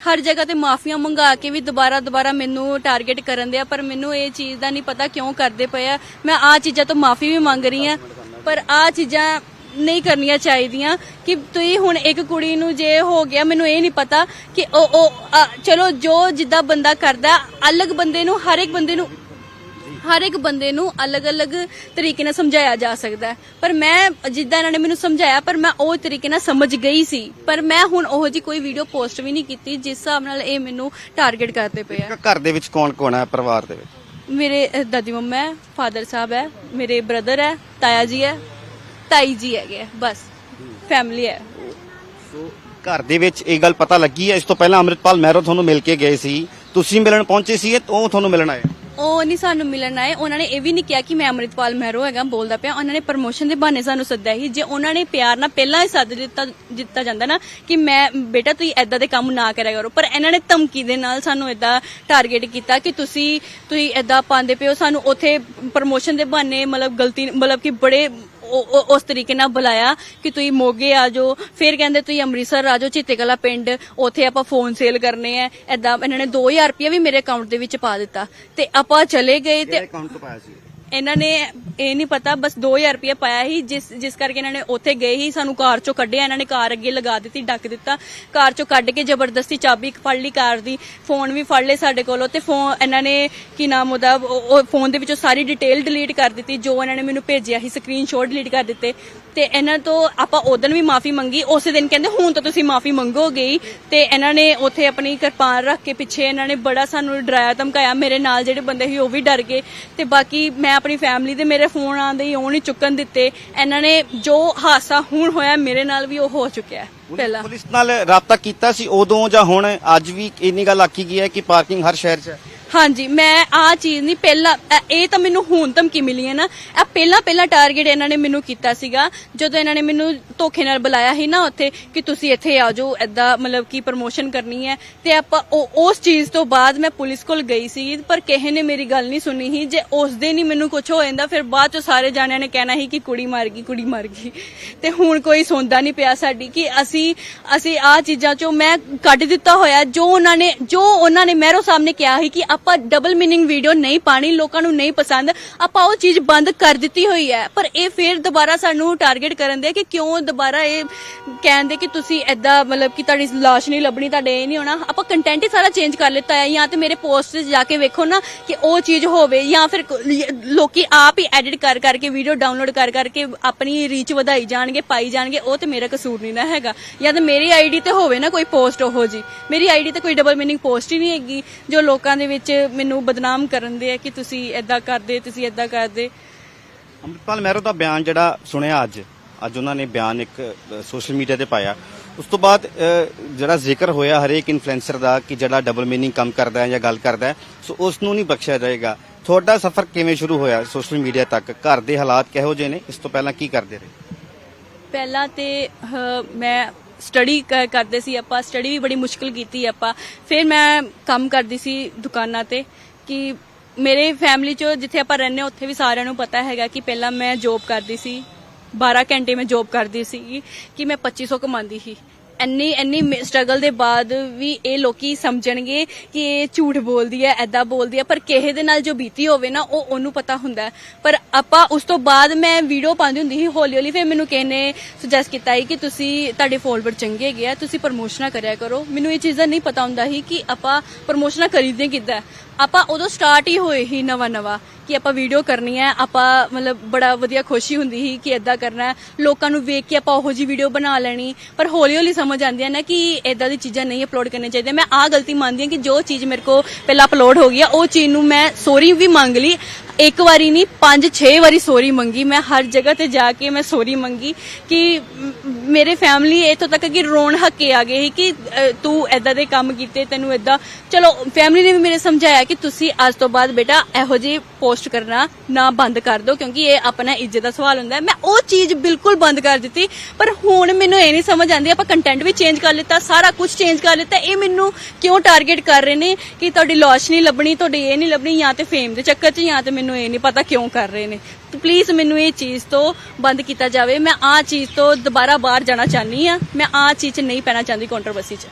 ਹਰ ਜਗ੍ਹਾ ਤੇ ਮਾਫੀਆਂ ਮੰਗਾ ਕੇ ਵੀ ਦੁਬਾਰਾ ਦੁਬਾਰਾ ਮੈਨੂੰ ਟਾਰਗੇਟ ਕਰਨ ਦੇ ਆ ਪਰ ਮੈਨੂੰ ਇਹ ਚੀਜ਼ ਦਾ ਨਹੀਂ ਪਤਾ ਕਿਉਂ ਕਰਦੇ ਪਏ ਆ। ਮੈਂ ਆ ਚੀਜ਼ਾਂ ਤੋਂ ਮਾਫੀ ਵੀ ਮੰਗ ਰਹੀ ਆ ਪਰ ਆ ਚੀਜ਼ਾਂ ਨਹੀਂ ਕਰਨੀਆਂ ਚਾਹੀਦੀਆਂ ਕਿ ਤੁਸੀਂ ਹੁਣ ਇੱਕ ਕੁੜੀ ਨੂੰ ਜੇ ਹੋ ਗਿਆ ਮੈਨੂੰ ਇਹ ਨਹੀਂ ਪਤਾ ਕਿ ਉਹ ਉਹ ਅ, ਚਲੋ ਜੋ ਜਿੱਦਾਂ ਬੰਦਾ ਕਰਦਾ ਅਲੱਗ ਬੰਦੇ ਨੂੰ ਹਰ ਇੱਕ ਬੰਦੇ ਨੂੰ ਹਰ ਇੱਕ ਬੰਦੇ ਨੂੰ ਅਲੱਗ-ਅਲੱਗ ਤਰੀਕੇ ਨਾਲ ਸਮਝਾਇਆ ਜਾ ਸਕਦਾ ਹੈ। ਪਰ ਮੈਂ ਜਿੱਦਾਂ ਇਹਨਾਂ ਨੇ ਮੈਨੂੰ ਸਮਝਾਇਆ ਪਰ ਮੈਂ ਉਹ ਤਰੀਕੇ ਨਾਲ ਸਮਝ ਗਈ ਸੀ। ਪਰ ਮੈਂ ਹੁਣ ਉਹ ਜੀ ਕੋਈ ਵੀਡੀਓ ਪੋਸਟ ਵੀ ਨਹੀਂ ਕੀਤੀ ਜਿਸ ਹਿਸਾਬ ਨਾਲ ਇਹ ਮੈਨੂੰ ਟਾਰਗੇਟ ਕਰਦੇ ਪਏ ਆ। ਘਰ ਦੇ ਵਿੱਚ ਕੌਣ ਕੌਣ ਹੈ ਪਰਿਵਾਰ ਦੇ ਵਿੱਚ? ਮੇਰੇ ਅ, ਦਾਦੀ ਮੰਮਾ ਹੈ ਫਾਦਰ ਸਾਹਿਬ ਹੈ ਮੇਰੇ ਬ੍ਰਦਰ ਹੈ ਤਾਇਆ ਜੀ ਹੈ ਤਾਈ ਜੀ ਹੈਗੇ ਆ, ਬਸ। ਫੈਮਿਲੀ ਹੈ। ਸੋ ਘਰ ਦੇ ਵਿੱਚ ਇਹ ਗੱਲ ਪਤਾ ਲੱਗੀ ਹੈ। ਇਸ ਤੋਂ ਪਹਿਲਾਂ ਅੰਮ੍ਰਿਤਪਾਲ ਮਹਿਰੋ ਤੁਹਾਨੂੰ ਮਿਲ ਕੇ ਗਏ ਸੀ। ਤੁਸੀਂ ਮਿਲਣ ਪਹੁੰਚੇ ਸੀ ਉਹ ਤੁਹਾਨੂੰ ਮਿਲਣ ਆਏ। ਉਹ ਨਹੀਂ ਸਾਨੂੰ ਮਿਲਣ ਆਏ। ਉਹਨਾਂ ਨੇ ਇਹ ਵੀ ਨਹੀਂ ਕਿਹਾ ਕਿ ਮੈਂ ਅੰਮ੍ਰਿਤਪਾਲ ਮਹਿਰੋ ਹੈਗਾ, ਬੋਲਦਾ ਪਿਆ। ਉਹਨਾਂ ਨੇ ਪ੍ਰਮੋਸ਼ਨ ਦੇ ਬਹਾਨੇ ਸਾਨੂੰ ਸੱਦਿਆ ਸੀ। ਜੇ ਉਹਨਾਂ ਨੇ ਪਿਆਰ ਨਾਲ ਪਹਿਲਾਂ ਹੀ ਸੱਦ ਦਿੱਤਾ ਦਿੱਤਾ ਜਾਂਦਾ ਨਾ ਕਿ ਮੈਂ, ਬੇਟਾ ਤੁਸੀਂ ਐਦਾਂ ਦੇ ਕੰਮ ਨਾ ਕਰਿਆ ਕਰੋ। ਪਰ ਇਹਨਾਂ ਨੇ ਧਮਕੀ ਦੇ ਨਾਲ ਸਾਨੂੰ ਐਦਾਂ ਟਾਰਗੇਟ ਕੀਤਾ ਕਿ ਤੁਸੀਂ ਤੁਸੀਂ ਐਦਾਂ ਪਾਉਂਦੇ ਪਿਓ ਸਾਨੂੰ ਉੱਥੇ ਪ੍ਰਮੋਸ਼ਨ ਦੇ ਬਹਾਨੇ ਮਤਲਬ ਗਲਤੀ, ਮਤਲਬ ਕਿ ਬੜੇ ਉਸ ਤਰੀਕੇ ਨਾਲ ਬੁਲਾਇਆ ਕਿ ਤੁਸੀਂ ਮੋਗੇ ਆ ਜਾਓ। ਫਿਰ ਕਹਿੰਦੇ ਤੁਸੀਂ ਅੰਮ੍ਰਿਤਸਰ ਆ ਜਾਓ ਚੀਤੇ ਕਲਾ ਪਿੰਡ। ਉੱਥੇ ਆਪਾਂ ਫੋਨ ਸੇਲ ਕਰਨੇ ਆ। ਐਦਾਂ ਇਹਨਾਂ ਨੇ 2000 ਰੁਪਏ ਵੀ ਮੇਰੇ ਅਕਾਊਂਟ ਦੇ ਵਿੱਚ ਪਾ ਦਿੱਤਾ। ਤੇ ਆਪਾਂ ਚਲੇ ਗਏ ਤੇ ਅਕਾਊਂਟ ਤੋਂ ਪਾਇਆ ਸੀ। ਇਹਨਾਂ ਨੇ ਇਹ ਨਹੀਂ ਪਤਾ, ਬਸ 2000 ਰੁਪਏ ਪਾਇਆ ਸੀ, ਜਿਸ ਜਿਸ ਕਰਕੇ ਇਹਨਾਂ ਨੇ ਉੱਥੇ ਗਏ ਹੀ ਸਾਨੂੰ ਕਾਰ ਚੋਂ ਕੱਢਿਆ, ਇਹਨਾਂ ਨੇ ਕਾਰ ਅੱਗੇ ਲਗਾ ਦਿੱਤੀ, ਡੱਕ ਦਿੱਤਾ। ਕਾਰ ਚੋਂ ਕੱਢ ਕੇ ਜ਼ਬਰਦਸਤੀ ਚਾਬੀ ਫੜ ਲਈ ਕਾਰ ਦੀ, ਫੋਨ ਵੀ ਫੜ ਲਏ ਸਾਡੇ ਕੋਲੋਂ ਤੇ ਫੋਨ ਇਹਨਾਂ ਨੇ ਕੀ ਨਾਮ ਉਹਦਾ, ਉਹ ਫੋਨ ਦੇ ਵਿੱਚੋਂ ਸਾਰੀ ਡਿਟੇਲ ਡਿਲੀਟ ਕਰ ਦਿੱਤੀ, ਜੋ ਇਹਨਾਂ ਨੇ ਮੈਨੂੰ ਭੇਜਿਆ ਸੀ ਸਕਰੀਨਸ਼ਾਟ ਡਿਲੀਟ ਕਰ ਦਿੱਤੇ। ਤੇ ਇਹਨਾਂ ਤੋਂ ਆਪਾਂ ਉਦੋਂ ਵੀ ਮਾਫੀ ਮੰਗੀ ਉਸੇ ਦਿਨ ਕਹਿੰਦੇ ਹੁਣ ਤਾਂ ਤੁਸੀਂ ਮਾਫੀ ਮੰਗੋਗੇ ਹੀ। ਤੇ ਇਹਨਾਂ ਨੇ ਉੱਥੇ ਆਪਣੀ ਕਿਰਪਾਨ ਰੱਖ ਕੇ ਪਿੱਛੇ ਇਹਨਾਂ ਨੇ ਬੜਾ ਸਾਨੂੰ ਡਰਾਇਆ ਧਮਕਾਇਆ ਮੇਰੇ ਨਾਲ ਜਿਹੜੇ ਬੰਦੇ ਸੀ ਉਹ ਵੀ ਡਰ ਗਏ। ਤੇ ਬਾਕੀ ਮੈਂ ਆਪਣੀ ਫੈਮਿਲੀ ਦੇ ਮੇਰੇ ਫੋਨ ਆਉਂਦੇ ਹੀ ਉਹ ਨਹੀਂ ਚੁੱਕਣ ਦਿੱਤੇ। ਇਹਨਾਂ ਨੇ ਜੋ ਹਾਸਾ ਹੁਣ ਹੋਇਆ ਮੇਰੇ ਨਾਲ ਵੀ ਉਹ ਹੋ ਚੁੱਕਿਆ ਹੈ ਪਹਿਲਾਂ। ਪੁਲਿਸ ਨਾਲ ਰਾਬਤਾ ਕੀਤਾ ਸੀ ਉਦੋਂ ਜਾਂ ਹੁਣ? ਅੱਜ ਵੀ ਇੰਨੀ ਗੱਲ ਆਖੀ ਗਈ ਹੈ ਕਿ ਪਾਰਕਿੰਗ ਹਰ ਸ਼ਹਿਰ 'ਚ ਹੈ। ਹਾਂਜੀ, ਮੈਂ ਆ ਚੀਜ਼ ਨਹੀਂ, ਪਹਿਲਾਂ, ਅ- ਇਹ ਤਾਂ ਮੈਨੂੰ ਹੁਣ ਧਮਕੀ ਮਿਲੀ ਹੈ ਨਾ। ਇਹ ਪਹਿਲਾਂ ਪਹਿਲਾਂ ਟਾਰਗੇਟ ਇਹਨਾਂ ਨੇ ਮੈਨੂੰ ਕੀਤਾ ਸੀਗਾ, ਜਦੋਂ ਇਹਨਾਂ ਨੇ ਮੈਨੂੰ ਧੋਖੇ ਨਾਲ ਬੁਲਾਇਆ ਸੀ ਨਾ ਉੱਥੇ ਕਿ ਤੁਸੀਂ ਇੱਥੇ ਆ ਜਾਓ ਐਦਾਂ ਮਤਲਬ ਕਿ ਪ੍ਰਮੋਸ਼ਨ ਕਰਨੀ ਹੈ। ਤੇ ਆਪਾਂ ਉਹ- ਉਸ ਚੀਜ਼ ਤੋਂ ਬਾਅਦ ਮੈਂ ਪੁਲਿਸ ਕੋਲ ਗਈ ਸੀ, ਪਰ ਕਿਸੇ ਨੇ ਮੇਰੀ ਗੱਲ ਨਹੀਂ ਸੁਣੀ ਸੀ। ਜੇ ਉਸ ਦਿਨ ਹੀ ਮੈਨੂੰ ਕੁਝ ਹੋ ਜਾਂਦਾ, ਫਿਰ ਬਾਅਦ ਚ ਸਾਰੇ ਜਾਣਿਆਂ ਨੇ ਕਹਿਣਾ ਸੀ ਕਿ ਕੁੜੀ ਮਰ ਗਈ, ਕੁੜੀ ਮਰ ਗਈ। ਤੇ ਹੁਣ ਕੋਈ ਸੁਣਦਾ ਨਹੀਂ ਪਿਆ ਸਾਡੀ ਕਿ ਅਸੀਂ ਅਸੀਂ ਆ ਚੀਜ਼ਾਂ ਚੋਂ ਮੈਂ ਕੱਢ ਦਿੱਤਾ ਹੋਇਆ, ਜੋ ਉਹਨਾਂ ਨੇ, ਜੋ ਉਹਨਾਂ ਨੇ ਮਹਿਰੋ ਸਾਹਿਬ ਨੇ ਕਿਹਾ ਸੀ ਕਿ ਆਪਾਂ ਡਬਲ ਮੀਨਿੰਗ ਵੀਡੀਓ ਨਹੀਂ ਪਾਣੀ, ਲੋਕਾਂ ਨੂੰ ਨਹੀਂ ਪਸੰਦ, ਆਪਾਂ ਉਹ ਚੀਜ਼ ਬੰਦ ਕਰ ਦਿੱਤੀ ਹੋਈ ਹੈ। ਪਰ ਇਹ ਫੇਰ ਦੁਬਾਰਾ ਸਾਨੂੰ ਟਾਰਗੇਟ ਕਰਨ ਦੇ ਕਿ ਕਿਉਂ ਦੁਬਾਰਾ ਇਹ ਕਹਿੰਦੇ ਕਿ ਤੁਸੀਂ ਐਦਾਂ ਮਤਲਬ ਕਿ ਤੁਹਾਡੀ ਲਾਸ਼ ਨਹੀਂ ਲੱਭਣੀ, ਤੁਹਾਡੇ ਇਹ ਨਹੀਂ ਹੋਣਾ। ਆਪਾਂ ਕੰਟੈਂਟ ਹੀ ਸਾਰਾ ਚੇਂਜ ਕਰ ਲਿੱਤਾ ਹੈ। ਜਾਂ ਤੇ ਮੇਰੇ ਪੋਸਟ 'ਚ ਜਾ ਕੇ ਵੇਖੋ ਨਾ ਕਿ ਉਹ ਚੀਜ਼ ਹੋਵੇ ਜਾਂ ਫਿਰ ਕੋ- ਲੋਕੀ ਆਪ ਹੀ ਐਡਿਟ ਕਰ ਕਰਕੇ ਵੀਡੀਓ ਡਾਊਨਲੋਡ ਕਰ ਕਰਕੇ ਆਪਣੀ ਰੀਚ ਵਧਾਈ ਜਾਣਗੇ, ਪਾਈ ਜਾਣਗੇ। ਉਹ ਤੇ ਮੇਰਾ ਕਸੂਰ ਨਹੀਂ ਨਾ ਹੈਗਾ। ਜਾਂ ਤੇ ਮੇਰੀ ਆਈਡੀ ਤੇ ਹੋਵੇ ਨਾ ਕੋਈ ਪੋਸਟ ਉਹੋ ਜੀ ਮੇਰੀ ਆਈਡੀ ਤੇ ਕੋਈ ਡਬਲ ਮੀਨਿੰਗ ਪੋਸਟ ਹੀ ਨਹੀਂ ਹੈਗੀ ਜੋ ਲੋਕਾਂ ਦੇ ਵਿੱਚ ਮੈਨੂੰ ਬਦਨਾਮ ਕਰਨ ਦੇ ਆ ਕਿ ਤੁਸੀਂ ਐਦਾਂ ਕਰਦੇ ਤੁਸੀਂ ਐਦਾਂ ਕਰਦੇ। ਅੰਮ੍ਰਿਤਪਾਲ ਮਹਿਰੋ ਦਾ ਬਿਆਨ ਜਿਹੜਾ ਸੁਣਿਆ ਅੱਜ ਅੱਜ ਉਹਨਾਂ ਨੇ ਬਿਆਨ ਇੱਕ ਸੋਸ਼ਲ ਮੀਡੀਆ ਤੇ ਪਾਇਆ। ਉਸ ਤੋਂ ਬਾਅਦ ਜਿਹੜਾ ਜ਼ਿਕਰ ਹੋਇਆ ਹਰੇਕ ਇਨਫਲੂਐਂਸਰ ਦਾ ਕਿ ਜਿਹੜਾ ਡਬਲ ਮੀਨਿੰਗ ਕੰਮ ਕਰਦਾ ਹੈ ਜਾਂ ਗੱਲ ਕਰਦਾ ਹੈ ਸੋ ਉਸ ਨੂੰ ਨਹੀਂ ਬਖਸ਼ਿਆ ਜਾਏਗਾ। ਤੁਹਾਡਾ ਸਫ਼ਰ ਕਿਵੇਂ ਸ਼ੁਰੂ ਹੋਇਆ ਸੋਸ਼ਲ ਮੀਡੀਆ ਤੱਕ? ਘਰ ਦੇ ਹਾਲਾਤ ਕਿਹੋ ਜਿਹੇ ਨੇ? ਇਸ ਤੋਂ ਪਹਿਲਾਂ ਕੀ ਕਰਦੇ ਰਹੇ? ਪਹਿਲਾਂ ਤੇ ਮੈਂ ਸਟੱਡੀ ਕਰਦੇ ਸੀ ਆਪਾਂ ਸਟੱਡੀ ਵੀ ਬੜੀ ਮੁਸ਼ਕਲ ਕੀਤੀ ਆਪਾਂ। ਫਿਰ ਮੈਂ ਕੰਮ ਕਰਦੀ ਸੀ ਦੁਕਾਨਾਂ ਤੇ ਕਿ ਮੇਰੇ ਫੈਮਿਲੀ ਚ ਜਿੱਥੇ ਆਪਾਂ ਰਹਿੰਦੇ ਹਾਂ, ਉੱਥੇ ਵੀ ਸਾਰਿਆਂ ਨੂੰ ਪਤਾ ਹੈਗਾ ਕਿ ਪਹਿਲਾਂ ਮੈਂ ਜੋਬ ਕਰਦੀ ਸੀ। 12 ਘੰਟੇ ਮੈਂ ਜੋਬ ਕਰਦੀ ਸੀ ਕਿ ਮੈਂ 2500 ਕਮਾਉਂਦੀ ਸੀ। ਇੰਨੀ ਇੰਨੀ ਸਟਰਗਲ ਦੇ ਬਾਅਦ ਵੀ ਇਹ ਲੋਕੀ ਸਮਝਣਗੇ ਕਿ ਇਹ ਝੂਠ ਬੋਲਦੀ ਹੈ ਐਦਾਂ ਬੋਲਦੀ ਹੈ, ਪਰ ਕਿਸੇ ਦੇ ਨਾਲ ਜੋ ਬੀਤੀ ਹੋਵੇ ਨਾ, ਉਹ ਉਹਨੂੰ ਪਤਾ ਹੁੰਦਾ ਪਰ ਆਪਾਂ ਉਸ ਤੋਂ ਬਾਅਦ ਮੈਂ ਵੀਡੀਓ ਪਾਉਂਦੀ ਹੁੰਦੀ ਸੀ, ਹੌਲੀ ਹੌਲੀ ਫਿਰ ਮੈਨੂੰ ਕਿਸੇ ਨੇ ਸੁਜੈਸਟ ਕੀਤਾ ਸੀ ਕਿ ਤੁਸੀਂ ਤੁਹਾਡੇ ਫੋਲੋਵਰ ਚੰਗੇ ਹੈਗੇ ਤੁਸੀਂ ਪ੍ਰਮੋਸ਼ਨਾਂ ਕਰਿਆ ਕਰੋ। ਮੈਨੂੰ ਇਹ ਚੀਜ਼ਾਂ ਨਹੀਂ ਪਤਾ ਹੁੰਦਾ ਸੀ ਕਿ ਆਪਾਂ ਪ੍ਰਮੋਸ਼ਨਾਂ ਕਰੀਦੇ ਕਿੱਦਾਂ। ਆਪਾਂ ਉਦੋਂ ਸਟਾਰਟ ਹੀ ਹੋਏ ਸੀ ਨਵਾਂ ਨਵਾਂ ਕਿ ਆਪਾਂ ਵੀਡੀਓ ਕਰਨੀ ਹੈ, ਆਪਾਂ ਮਤਲਬ ਬੜਾ ਵਧੀਆ ਖੁਸ਼ੀ ਹੁੰਦੀ ਸੀ ਕਿ ਇਦਾਂ ਕਰਨਾ ਲੋਕਾਂ ਨੂੰ ਵੇਖ ਕੇ ਆਪਾਂ ਉਹੋ ਜੀ ਵੀਡੀਓ ਬਣਾ ਲੈਣੀ। ਪਰ ਹੌਲੀ ਹੌਲੀ ਸਮਝ ਆਉਂਦੀ ਹੈ ਨਾ ਕਿ ਇਦਾਂ ਦੀ ਚੀਜ਼ਾਂ ਨਹੀਂ ਅਪਲੋਡ ਕਰਨੀਆਂ ਚਾਹੀਦੀਆਂ। ਮੈਂ ਆਹ ਗਲਤੀ ਮੰਨਦੀ ਹਾਂ ਕਿ ਜੋ ਚੀਜ਼ ਮੇਰੇ ਕੋ ਪਹਿਲਾਂ ਅਪਲੋਡ ਹੋ ਗਈ ਆ ਉਹ ਚੀਜ਼ ਨੂੰ ਮੈਂ ਸੋਰੀ ਵੀ ਮੰਗ ਲਈ। ਇੱਕ ਵਾਰੀ ਨਹੀਂ ਪੰਜ ਛੇ ਵਾਰੀ ਸੋਰੀ ਮੰਗੀ। ਮੈਂ ਹਰ ਜਗ੍ਹਾ ਤੇ ਜਾ ਕੇ ਮੈਂ ਸੋਰੀ ਮੰਗੀ ਕਿ ਮੇਰੇ ਫੈਮਿਲੀ ਇਥੋਂ ਤੱਕ ਕਿ ਰੋਣ ਹੱਕੇ ਆ ਗਏ ਸੀ ਕਿ ਅ, ਤੂੰ ਐਦਾਂ ਦੇ ਕੰਮ ਕੀਤੇ ਤੈਨੂੰ ਐਦਾਂ ਚਲੋ ਫੈਮਿਲੀ ਨੇ ਵੀ ਮੇਰੇ ਸਮਝਾਇਆ ਕਿ ਤੁਸੀਂ ਅੱਜ ਤੋਂ ਬਾਅਦ ਬੇਟਾ ਇਹੋ ਜਿਹੀ ਪੋਸਟ ਕਰਨਾ ਨਾ ਬੰਦ ਕਰ ਦਿਓ ਕਿਉਂਕਿ ਇਹ ਆਪਣਾ ਇੱਜ਼ਤ ਦਾ ਸਵਾਲ ਹੁੰਦਾ ਹੈ। ਮੈਂ ਉਹ ਚੀਜ਼ ਬਿਲਕੁਲ ਬੰਦ ਕਰ ਦਿੱਤੀ ਪਰ ਹੁਣ ਮੈਨੂੰ ਇਹ ਨਹੀਂ ਸਮਝ ਆਉਂਦੀ ਆਪਾਂ ਕੰਟੈਂਟ ਵੀ ਚੇਂਜ ਕਰ ਲਿੱਤਾ ਸਾਰਾ ਕੁਝ ਚੇਂਜ ਕਰ ਲਿੱਤਾ ਇਹ ਮੈਨੂੰ ਕਿਉਂ ਟਾਰਗੇਟ ਕਰ ਰਹੇ ਨੇ ਕਿ ਤੁਹਾਡੀ ਲਾਸ਼ ਨਹੀਂ ਲੱਭਣੀ ਤੁਹਾਡੀ ਇਹ ਨਹੀਂ ਲੱਭਣੀ ਜਾਂ ਤੇ ਫੇਮ ਦੇ ਚੱਕਰ 'ਚ ਜਾਂ ਤੇ ਮੈਨੂੰ ਇਹ ਨਹੀਂ ਪਤਾ ਕਿਉਂ ਕਰ ਰਹੇ ਨੇ। ਪਲੀਜ਼ ਮੈਨੂੰ ਇਹ ਚੀਜ਼ ਤੋਂ ਬੰਦ ਕੀਤਾ ਜਾਵੇ ਮੈਂ ਆਹ ਚੀਜ਼ ਤੋਂ ਦੁਬਾਰਾ ਬਾਹਰ ਜਾਣਾ ਚਾਹਨੀ ਆ ਮੈਂ ਆਹ ਚੀਜ਼ 'ਚ ਨਹੀਂ ਪੈਣਾ ਚਾਹੁੰਦੀ ਕੰਟਰੋਵਰਸੀ 'ਚ।